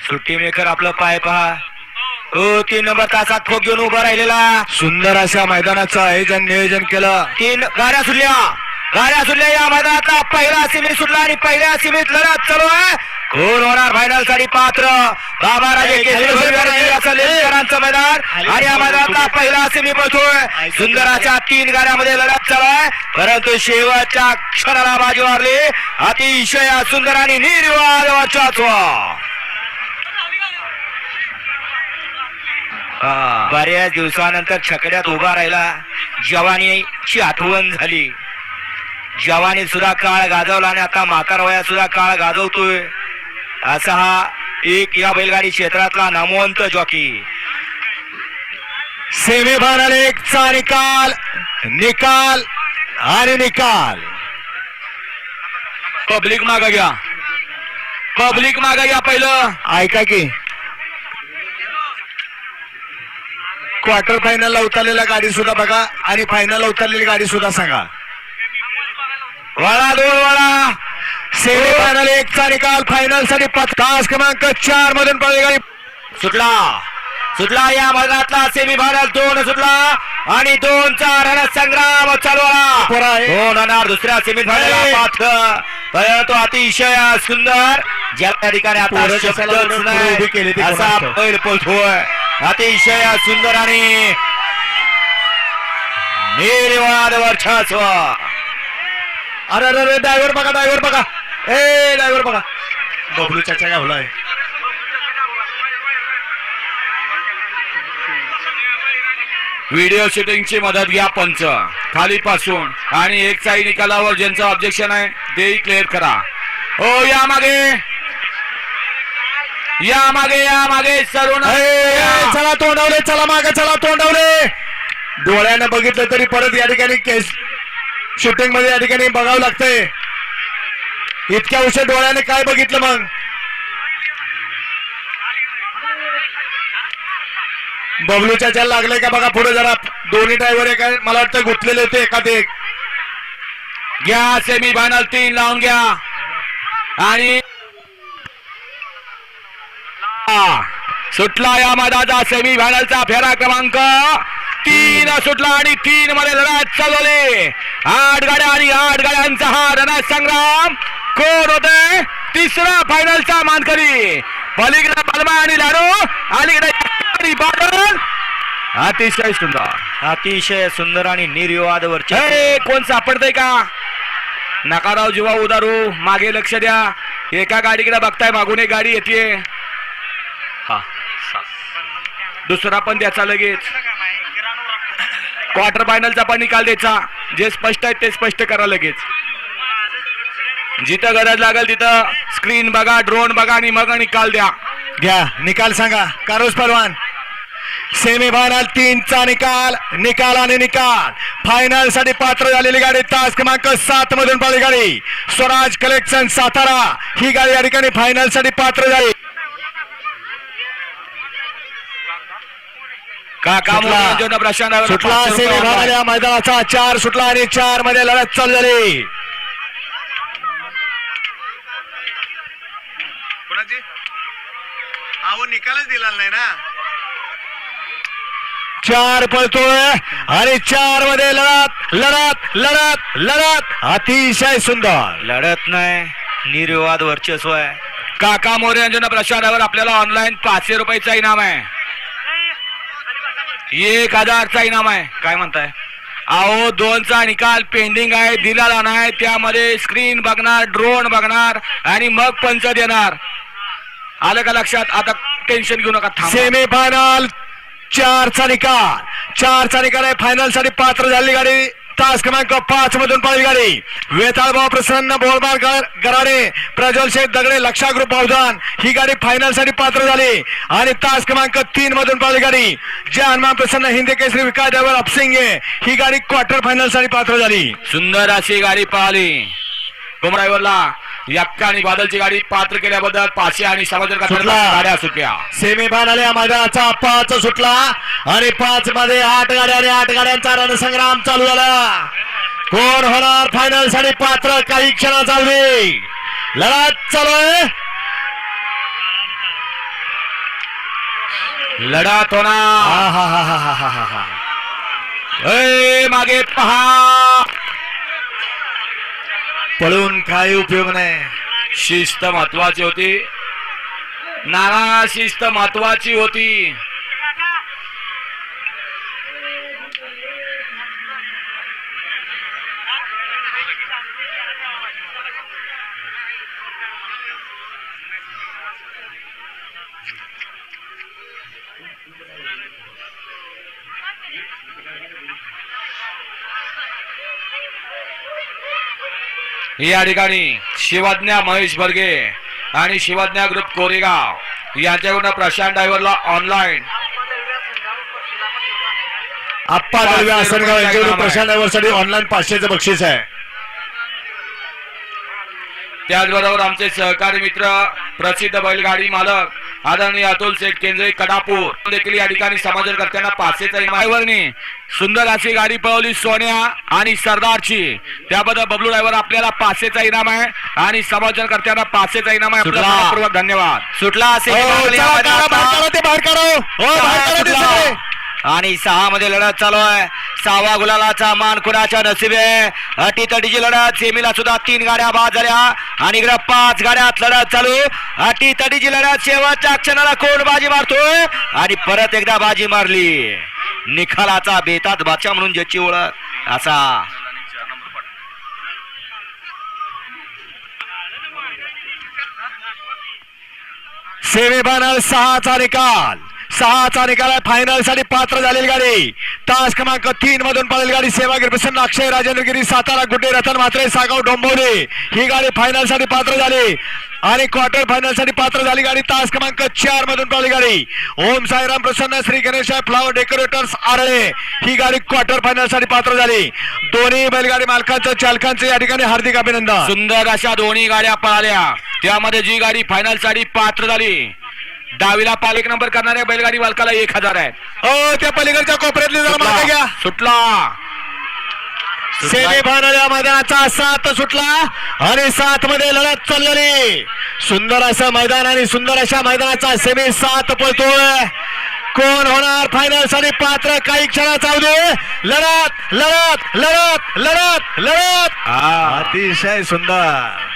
सुट्टी मेकर आपलं पाय पहा. हो तीन नंबर तासात ठोक घेऊन उभा राहिलेला. सुंदर अशा मैदानाचं आयोजन नियोजन केलं. तीन गाड्या सुटल्या. गाड्या सुटल्या या मैदानातला. पहिला सिमीत सुटला आणि पहिल्या सिमीत लढत चालू आहे. कोण होणार फायनलसाठी पात्र. बाबाराजे केसरीकरांचं लेकरांचं मैदान. आणि या मैदानातला पहिला सिमी पळतोय. सुंदराच्या तीन गाड्यामध्ये लढत चालू आहे. परंतु शेवटच्या क्षणाला बाजी मारली. अतिशय सुंदर आणि निर्वाद हा, बऱ्याच दिवसानंतर छकड्यात उभा राहिला. जवानीची आठवण झाली. जवानी सुद्धा काळ गाजवला आणि आता म्हातार सुद्धा काळ गाजवतोय. असा हा एक या बैलगाडी क्षेत्रातला नामवंत जॉकी. सेमीफायनल एकचा निकाल निकाल आणि निकाल. पब्लिक माग घ्या. पब्लिक माग घ्या पहिलं. ऐका की. क्वार्टर फायनलला उतरलेल्या गाडी सुद्धा बघा आणि फायनलला उतरलेली गाडी सुद्धा सांगा. वळा दोन वळा. सेमीफायनल एकचा निकाल फायनलसाठी तास क्रमांक चार मधून पडली सुटला. सुटला या मैदानातला सेमी फायनल दोन सुटला आणि दोनचा रणसंग्राम चालू पोरं आला आहे. दोन होणार दुसऱ्या सेमी ए. फायनल पात्र परंतु अतिशय सुंदर. ज्या त्या ठिकाणी आता ती असा. बैल पळतोय. अतिशय सुंदर आणि निर्वाद वर्चस्व. अरे अरे अरे ड्रायव्हर बघा ड्रायव्हर बघा. ए ड्रायव्हर बघा. बबलू चाचा गावलाय व्हिडिओ शूटिंगची मदत घ्या पंच. खाली पासून आणि एक साई निकालावर ज्यांचं ऑब्जेक्शन आहे तेही क्लिअर करा. हो या मागे. या मागे या मागे. सरून चला तोंडवले चला मागे चला तोंडवले. डोळ्यानं बघितलं तरी परत या ठिकाणी केस शूटिंगमध्ये या ठिकाणी बघावं लागतंय. इतक्या उशीर डोळ्याने काय बघितलं मग? बबलूच्या चाचा लागले का बघा पुढे जरा. दोन्ही ड्रायव्हर एका मला वाटतं गुंतलेले होते एखाद एक. घ्या सेमी फायनल तीन लावून घ्या. आणि सुटला या मधाचा सेमी फायनलचा फेरा क्रमांक तीन सुटला आणि तीन मध्ये लढत चालवली. आठ गाड्या आणि आठ गाड्यांचा हा रणा संग्राम कोण होते? तिसरा फायनलचा मानकरी. पलीकडे बलमा आणि लाडू. अलीकडे बादल. अतिशय सुंदर. अतिशय सुंदर आणि निर्विवाद वरचे. कोण सापडतंय का? नकाराव जीवा उदारू. मागे लक्ष द्या. एका गाडीकडे बघताय मागून एक गाडी येते हा. दुसरा पण द्याचा लगेच. क्वार्टर फायनलचा पण निकाल द्यायचा. जे स्पष्ट आहे ते स्पष्ट करा लगेच. जिथं गरज लागेल तिथं स्क्रीन बघा ड्रोन बघा आणि मग निकाल द्या. घ्या. निकाल सांगा. कारोस सेमी फायनल तीनचा निकाल. निकाल आणि निकाल. फायनलसाठी पात्र झालेली गाडी तास क्रमांक सात मधून पडली गाडी. स्वराज कलेक्शन सातारा. ही गाडी या ठिकाणी फायनलसाठी पात्र झाली काका सुटला. मनोरंजन प्रशांत सुटला सेमीफायनल या मैदानाचा. चार सुटला आणि चारमध्ये लढत चालू झाली. कोणाची? अहो निकालच दिला नाही ना? चार पळतोय आणि चारमध्ये लढत लढत लढत लढत. अतिशय सुंदर. लढत नाही निर्विवाद वर्चस्व आहे. काका मोरंजन प्रशांतावर आपल्याला ऑनलाईन पाचशे रुपयाचा इनाम आहे. एक हजारचा इनाम आहे. काय म्हणताय? अहो दोनचा निकाल पेंडिंग आहे दिलेला नाही. त्यामध्ये स्क्रीन बघणार ड्रोन बघणार आणि मग पंच देणार आलं का लक्षात? आता टेन्शन घेऊ नका. सेमीफायनल चारचा निकाल. चारचा निकाल आहे फायनलसाठी पात्र झालेली गाडी. तास क्रमांक पाच मधून पळली गाडी. वेताळभाऊ प्रसन्न बोलबार गराडे प्रज्वल शेठ दगडे लक्षा ग्रुप अवधान ही गाडी फायनलसाठी पात्र झाली. आणि तास क्रमांक तीन मधून पळली गाडी. जे हनुमान प्रसन्न हिंदी केसरी विकास ड्रायव्हर अपसिंगे. ही गाडी क्वार्टर फायनलसाठी पात्र झाली. सुंदर अशी गाडी पळाली बुमरायवरला यक्का आणि बादलची गाडी पात्र केल्याबद्दल पाचशे आणि. गाड्या सुटल्या. सेमीफायनल या मैदानाचा पाच सुटला आणि पाच मध्ये आठ गाड्या आणि आठ गाड्यांचा रणसंग्राम चालू झाला. कोण होणार फायनलसाठी पात्र? काही क्षणात चालवी. लढत चालू आहे. लढत होणार. आहाहाहाहाहा. ए, मागे पहा. पळून काय उपयोग नाही. शिस्त महत्वाची होती. नाना शिस्त महत्वाची होती. या ठिकाणी शिवज्ञा महेश बर्गे आणि शिवज्ञा ग्रुप कोरेगाव यांच्याकडून प्रशांत ड्रायव्हरला ऑनलाईन आप्पा आसनगाव यांच्याकडून प्रशांत ड्रायव्हरसाठी ऑनलाईन पाचशेचं बक्षीस आहे त्याचबरोबर आमचे सहकारी मित्र प्रसिद्ध बैलगाडी मालक आदरणीय अतुल शेठ केंद्रे कडापूर देखील या ठिकाणी समाजकर्त्यांना पाचशेचा ड्रायव्हरनी सुंदर अशी गाडी पळवली सोन्या आणि सरदारची त्याबद्दल बबलू ड्रायव्हर आपल्याला पाचशेचा इनाम आहे आणि समाजकर्त्यांना पाचशेचा इनाम आहे सुटला. धन्यवाद सुटला चला, काढा, बाहेर काढा ते बाहेर काढा. हो, बाहेर काढा ते सगळे. आणि सहा मध्ये लढत चालू आहे. सहावा गुलालाचा मान कुणाच्या नशिबे. अटी तटीची लढत सेमीला सुद्धा तीन गाड्या बाद झाल्या. आणि इकडे पाच गाड्यात लढत चालू. अटी तटीची लढत शेवटच्या क्षणाला कोण बाजी मारतोय? आणि परत एकदा बाजी मारली. निखालाचा बेतात बादशाह म्हणून ज्याची ओळख असा. सेमीफायनल सहाचा निकाल. सहाचा निकाल आहे. फायनलसाठी पात्र झालेली गाडी. तास क्रमांक तीन मधून पळेल गाडी सेवागिरी प्रसन्न अक्षय राजेंद्रगिरी सातारा गुड्डे रतन म्हात्रे सागाव डोंबवले ही गाडी फायनलसाठी पात्र झाली. आणि क्वार्टर फायनलसाठी पात्र झाली गाडी. तास क्रमांक चार मधून पळली गाडी. ओम साईराम प्रसन्न श्री गणेश फ्लावर डेकोरेटर्स आरळे. ही गाडी क्वार्टर फायनलसाठी पात्र झाली. दोन्ही बैलगाडी मालकांचं चालकांचं या ठिकाणी हार्दिक अभिनंदन. सुंदर अशा दोन्ही गाड्या पळाल्या. त्यामध्ये जी गाडी फायनलसाठी पात्र झाली डावीला पाल एक नंबर करणाऱ्या बैलगाडी मालकाला एक हजार आहे. हो त्या पलीकडच्या कोपऱ्यातली जरा मागे घ्या. सुटला. सेमी फायनल या मैदानाचा सात सुटला आणि सात मध्ये लढत चाललेली. सुंदर असं मैदान आणि सुंदर अशा मैदानाचा सेमी सात पळतोय. कोण होणार फायनलसाठी पात्र? काही क्षणात चालू लढत लढत लढत लढत लढत. अतिशय सुंदर.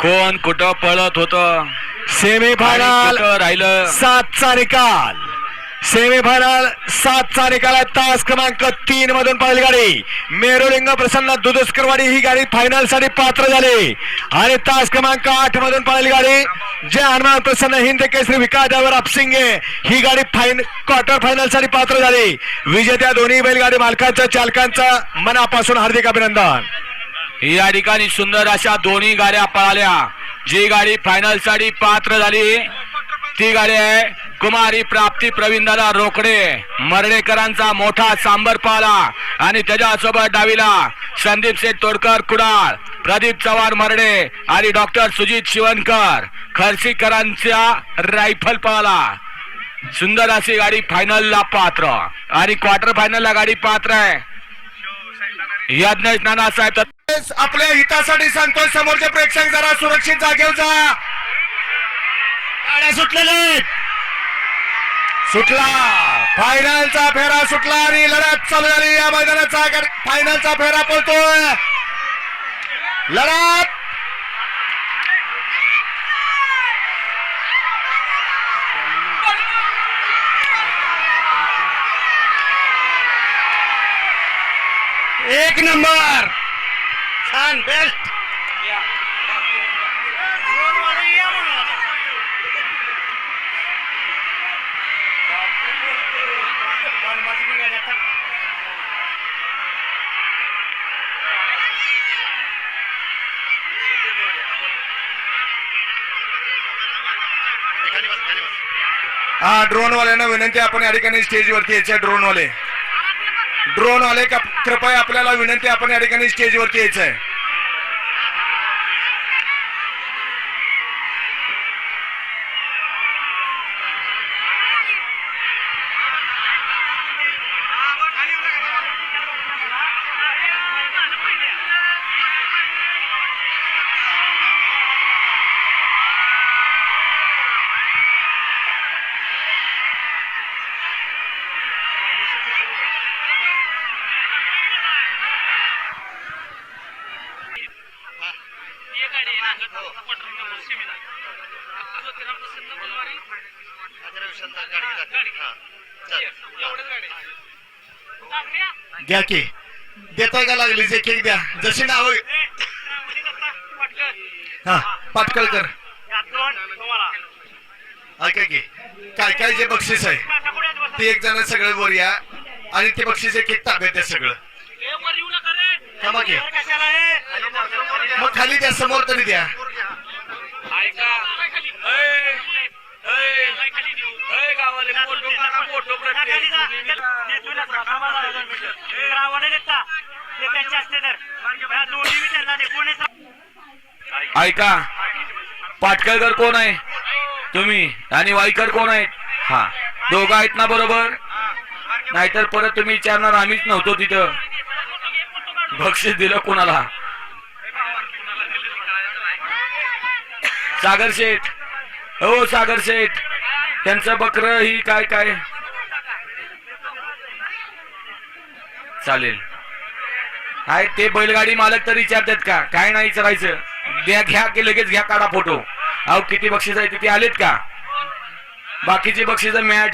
कोण कुठं पळत होत? सेमी फायनल राहिलं? सातचा निकाल. सेमीफायनल सातचा निकाल आहे. तास क्रमांक तीन मधून पळाली गाडी मेरुलिंग प्रसन्न दुधस्करवाडी ही गाडी फायनलसाठी पात्र झाली. आणि तास क्रमांक आठ मधून पळाली गाडी जय हनुमान प्रसन्न हिंद केसरी विकास ड्रायव्हर अपसिंगे. ही गाडी फाइन क्वार्टर फायनलसाठी पात्र झाली. विजेत्या दोन्ही बैलगाडी मालकांचं चालकांचं मनापासून हार्दिक अभिनंदन. या ठिकाणी सुंदर अशा दोन्ही गाड्या पळाल्या. जी गाडी फायनलसाठी पात्र झाली. ती गाडी आहे कुमारी प्राप्ती प्रवीणदादा रोकडे. मर्डेकरांचा मोठा सांबर पाला आणि त्याच्यासोबत डावीला संदीप शेठ तोडकर कुडाळ प्रदीप चव्हाण मर्डे आणि डॉक्टर सुजित शिवणकर. खर्शीकरांच्या रायफल पाला सुंदर अशी गाडी फायनलला पात्र. आणि क्वार्टर फायनलला गाडी पात्र आहे. यज्ञेश नाना साहेब आपल्या हितासाठी सांगतोय समोरचे प्रेक्षक जरा सुरक्षित जागेवर जा. गाड्या सुटलेले सुटला. फायनलचा फेरा सुटला आणि लढत चालू झाली. या मैदानाचा फायनलचा फेरा पळतोय. लढत. एक नंबर. छान बेस्ट हा ड्रोन वाल्यांना विनंती आपण या ठिकाणी स्टेजवरती यायचे ड्रोन वाले ड्रोन वाले कृपया आपल्याला विनंती आपण या ठिकाणी स्टेजवरती यायचं आहे. घ्या की. देताय का लागली? जे केक द्या. जशी नाव हा पाटकळकर ऐका की. काय काय जे बक्षीस आहे ते एक जण सगळं वर या आणि ते बक्षीस एक एक ताब्यात द्या सगळं. थांबा की. मग खाली द्या समोर तरी द्या. ऐका. पाटकळकर कोण आहे? तुम्ही आणि वाईकर कोण आहेत? हा. दोघं आहेत ना बरोबर? नाहीतर परत तुम्ही विचारणार आम्हीच नव्हतो तिथं. बक्षीस दिलं कोणाला? सागर शेठ. हो सागर शेठ. त्यांचं बकर ही काय काय? चालेल. आहे ते बैलगाडी मालक तर विचारतात का? काय नाही विचारायचं. द्या घ्या की लगेच घ्या काढा फोटो. अहो किती बक्षीस आहे तिथे आलेत का? बाकीची बक्षीस मिळा